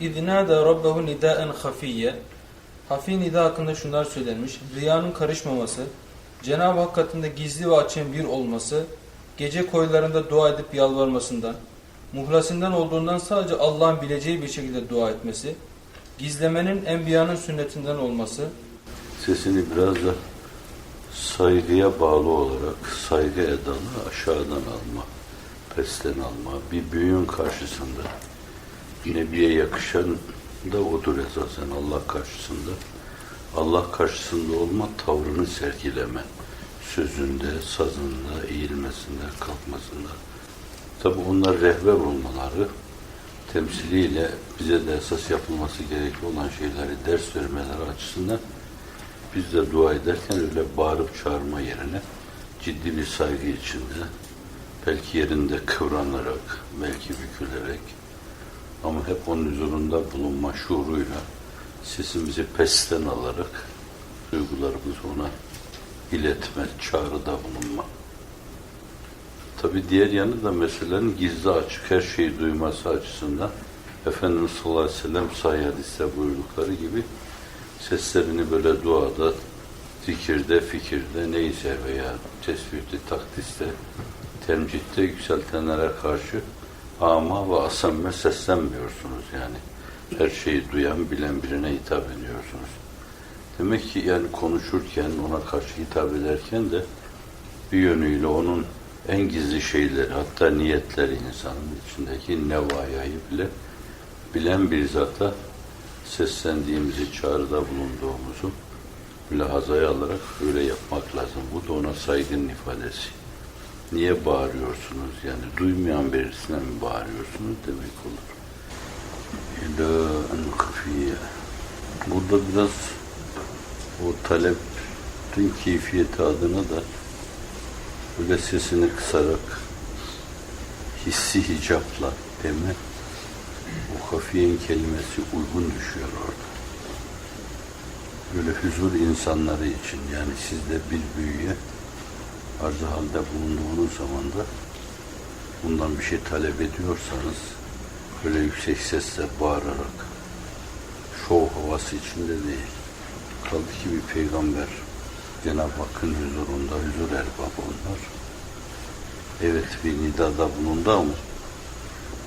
İznâda rabbehu nidâen hafiyye. Hafi nida hakkında şunlar söylenmiş. Riyanın karışmaması, Cenab-ı Hak katında gizli ve açığın bir olması, gece koylarında dua edip yalvarmasından, muhlasından olduğundan sadece Allah'ın bileceği bir şekilde dua etmesi, gizlemenin enbiyanın sünnetinden olması, Sesini biraz da saygıya bağlı olarak saygı edalı aşağıdan alma, pesten alma, bir büyüğün karşısında Nebiye yakışan da odur esasen Allah karşısında. Allah karşısında olma tavrını sergileme. Sözünde, sazında, eğilmesinde, kalkmasında. Tabi onlar rehber olmaları, temsiliyle bize de esas yapılması gerekli olan şeyleri ders vermeleri açısından biz de dua ederken öyle bağırıp çağırma yerine ciddi bir saygı içinde, belki yerinde kıvranarak, belki bükülerek ama hep onun huzurunda bulunma şuuruyla sesimizi pesten alarak duygularımızı ona iletme, çağrıda bulunma. Tabi diğer yanı da meselenin gizli açık her şeyi duyması açısından Efendimiz sallallahu aleyhi ve sellem sahih hadiste buyurdukları gibi seslerini böyle duada, zikirde, fikirde neyse veya tesbihte, takdiste, temcitte yükseltenlere karşı ama ve asamme seslenmiyorsunuz yani. Her şeyi duyan, bilen birine hitap ediyorsunuz. Demek ki yani konuşurken, ona karşı hitap ederken de bir yönüyle onun en gizli şeyleri, hatta niyetleri insanın içindeki nevayayı bile bilen bir zata seslendiğimizi, çağrıda bulunduğumuzu mülahazaya alarak öyle yapmak lazım. Bu da ona saygının ifadesi. Niye bağırıyorsunuz? Yani duymayan birisine mi bağırıyorsunuz demek olur. İlâ en kafiye. Burada biraz o talepin keyfiyeti adına da böyle sesini kısarak hissi hicapla deme o kafiyenin kelimesi uygun düşüyor orada. Böyle huzur insanları için yani siz de bir büyüye arzı halde bulunduğunuz zaman da bundan bir şey talep ediyorsanız böyle yüksek sesle bağırarak şov havası içinde değil. Kaldı ki bir peygamber Cenab-ı Hakk'ın huzurunda huzur erbabı onlar. Evet bir nidada bulundu ama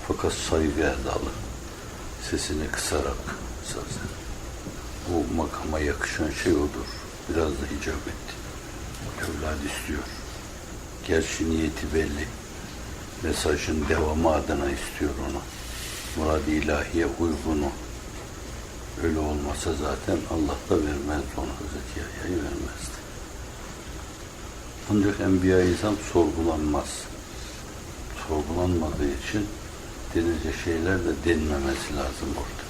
fakat saygı edalı. Sesini kısarak zaten. Bu makama yakışan şey odur. Biraz da icap etti. Evlad istiyor. Gerçi niyeti belli. Mesajın devamı adına istiyor onu. Murad-ı ilahiye uygunu. Öyle olmasa zaten Allah da vermez onu Hazreti Yahya'yı vermezdi. Ancak Enbiya-i sorgulanmaz. Sorgulanmadığı için denilecek şeyler de denmemesi lazım orada.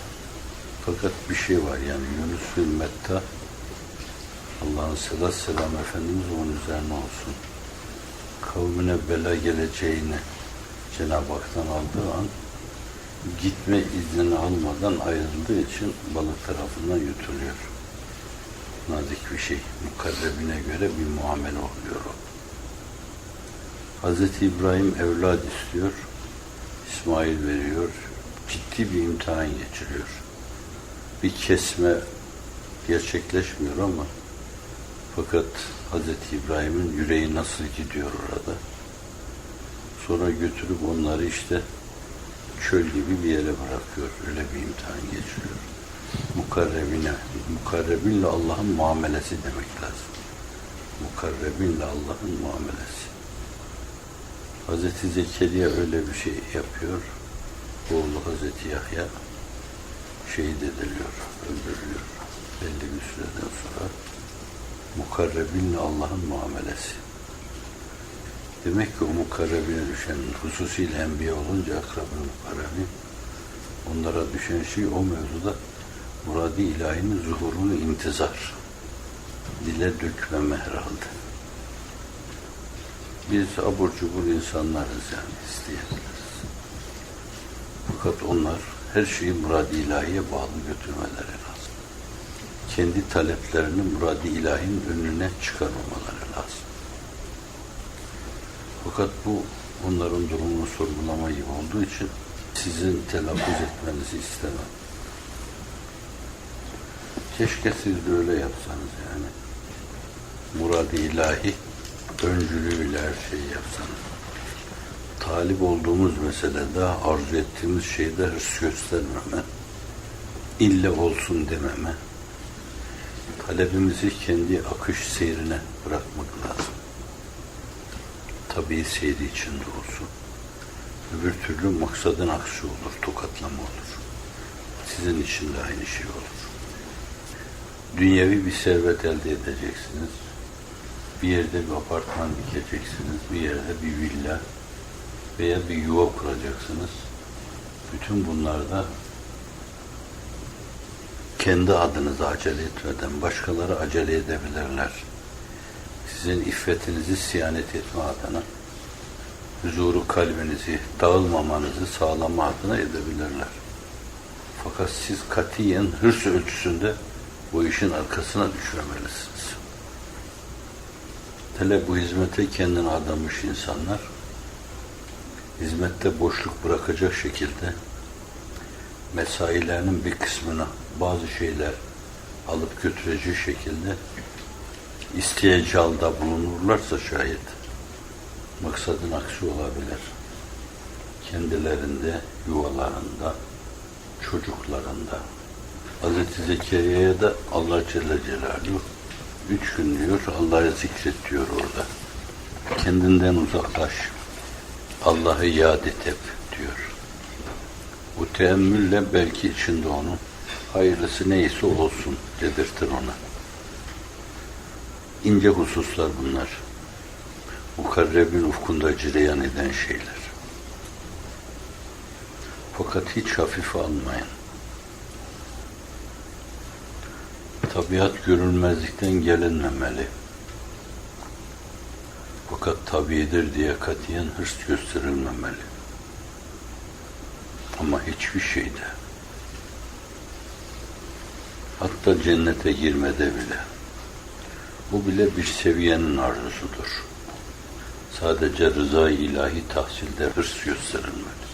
Fakat bir şey var yani Yunus Metta Allah'ın selat selam Efendimiz onun üzerine olsun. Kavmine bela geleceğini Cenab-ı Hak'tan aldığı an gitme iznini almadan ayrıldığı için balık tarafından yutuluyor. Nazik bir şey. Mukarrebine göre bir muamele oluyor o. Hazreti İbrahim evlad istiyor. İsmail veriyor. Ciddi bir imtihan geçiriyor. Bir kesme gerçekleşmiyor ama fakat Hazreti İbrahim'in yüreği nasıl gidiyor orada? Sonra götürüp onları işte çöl gibi bir yere bırakıyor. Öyle bir imtihan geçiriyor. Mukarrebine, mukarrebinle Allah'ın muamelesi demek lazım. Mukarrebinle Allah'ın muamelesi. Hazreti Zekeriya öyle bir şey yapıyor. Oğlu Hazreti Yahya şehit ediliyor, öldürülüyor. Belli bir süreden sonra mukarrebinle Allah'ın muamelesi. Demek ki o mukarrebine düşen hususiyle enbiya olunca akrab-ı mukarrebin onlara düşen şey o mevzuda muradi ilahinin zuhurunu intizar. Dile dökmeme herhalde. Biz abur cubur insanlarız yani isteyebiliriz. Fakat onlar her şeyi muradi ilahiye bağlı götürmeleri. Kendi taleplerini muradi ilahinin önüne çıkarmamaları lazım. Fakat bu onların durumunu sorgulama gibi olduğu için sizin telaffuz etmenizi istemem. Keşke siz de öyle yapsanız yani. Murad-ı ilahi öncülüğüyle her şeyi yapsanız. Talip olduğumuz meselede, arzu ettiğimiz şeyde hırs göstermeme, ille olsun dememe, talebimizi kendi akış seyrine bırakmak lazım. Tabii seyri içinde olsun. Öbür türlü maksadın aksi olur, tokatlama olur. Sizin için de aynı şey olur. Dünyevi bir servet elde edeceksiniz. Bir yerde bir apartman dikeceksiniz. Bir yerde bir villa veya bir yuva kuracaksınız. Bütün bunlarda kendi adınıza acele etmeden başkaları acele edebilirler. Sizin iffetinizi siyanet etme adına, huzuru kalbinizi dağılmamanızı sağlama adına edebilirler. Fakat siz katiyen hırs ölçüsünde bu işin arkasına düşmemelisiniz. Hele bu hizmete kendini adamış insanlar, hizmette boşluk bırakacak şekilde mesailerinin bir kısmını bazı şeyler alıp götürecek şekilde isteyecalda bulunurlarsa şayet maksadın aksi olabilir. Kendilerinde, yuvalarında, çocuklarında. Hz. Zekeriya'ya da Allah Celle Celaluhu üç gün diyor Allah'ı zikret diyor orada. Kendinden uzaklaş. Allah'ı yad et hep diyor. Bu teemmülle belki içinde onun hayırlısı neyse olsun dedirtir ona. İnce hususlar bunlar. Mukarrebin ufkunda cireyan eden şeyler. Fakat hiç hafife almayın. Tabiat görülmezlikten gelinmemeli. Fakat tabiidir diye katiyen hırs gösterilmemeli. Ama hiçbir şeyde, hatta cennete girmede bile, bu bile bir seviyenin arzusudur. Sadece rıza ilahi tahsilde hırs gösterilmeli.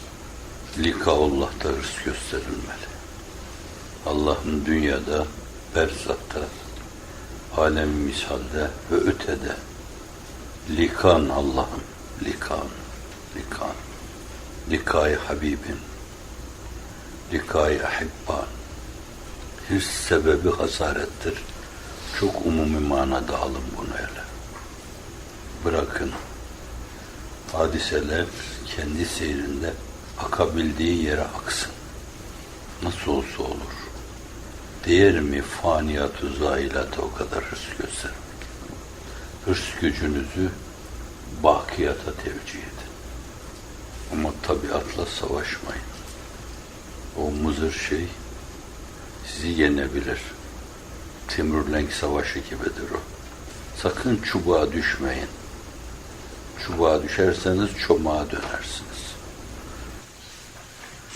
Likaullah'ta hırs gösterilmeli. Allah'ın dünyada, berzatta, alem misalde ve ötede likan Allah'ım, likan, likan, likay Habibin, likay ahibban. Hırs sebebi hasarettir. Çok umumi manada alın bunu hele. Bırakın. Hadiseler kendi seyrinde akabildiği yere aksın. Nasıl olsa olur. Değer mi faniyatü zailata o kadar hırs göstermek? Hırs gücünüzü bakiyata tevcih edin. Ama tabiatla savaşmayın. O mızır şey sizi yenebilir. Timurlenk savaşı gibidir o. Sakın çubuğa düşmeyin. Çubuğa düşerseniz çomağa dönersiniz.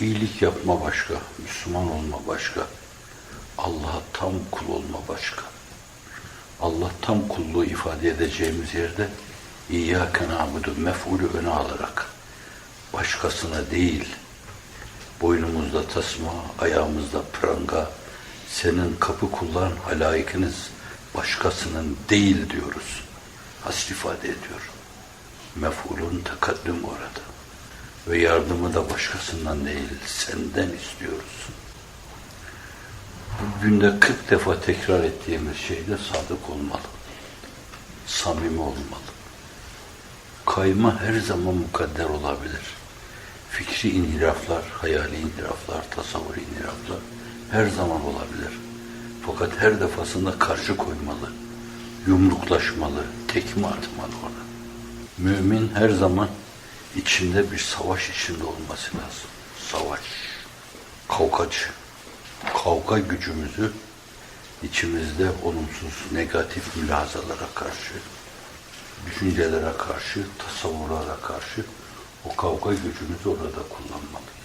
İyilik yapma başka, Müslüman olma başka. Allah'a tam kul olma başka. Allah tam kulluğu ifade edeceğimiz yerde İyyâke nâbudu mef'ulü öne alarak başkasına değil boynumuzda tasma, ayağımızda pranga senin kapı kullan halayikiniz başkasının değil diyoruz. Hasr ifade ediyor. Mef'ulun tekaddüm orada. Ve yardımı da başkasından değil, senden istiyoruz. Bu günde 40 defa tekrar ettiğimiz şeyde sadık olmalı. Samimi olmalı. Kayma her zaman mukadder olabilir. Fikri inhiraflar, hayali inhiraflar, tasavvur inhiraflar her zaman olabilir. Fakat her defasında karşı koymalı, yumruklaşmalı, tekme atmalı ona. Mümin her zaman içinde bir savaş içinde olması lazım. Savaş, kavgacı. Kavga gücümüzü içimizde olumsuz, negatif mülazalara karşı, düşüncelere karşı, tasavvurlara karşı o kavga gücümüzü orada kullanmalıyız.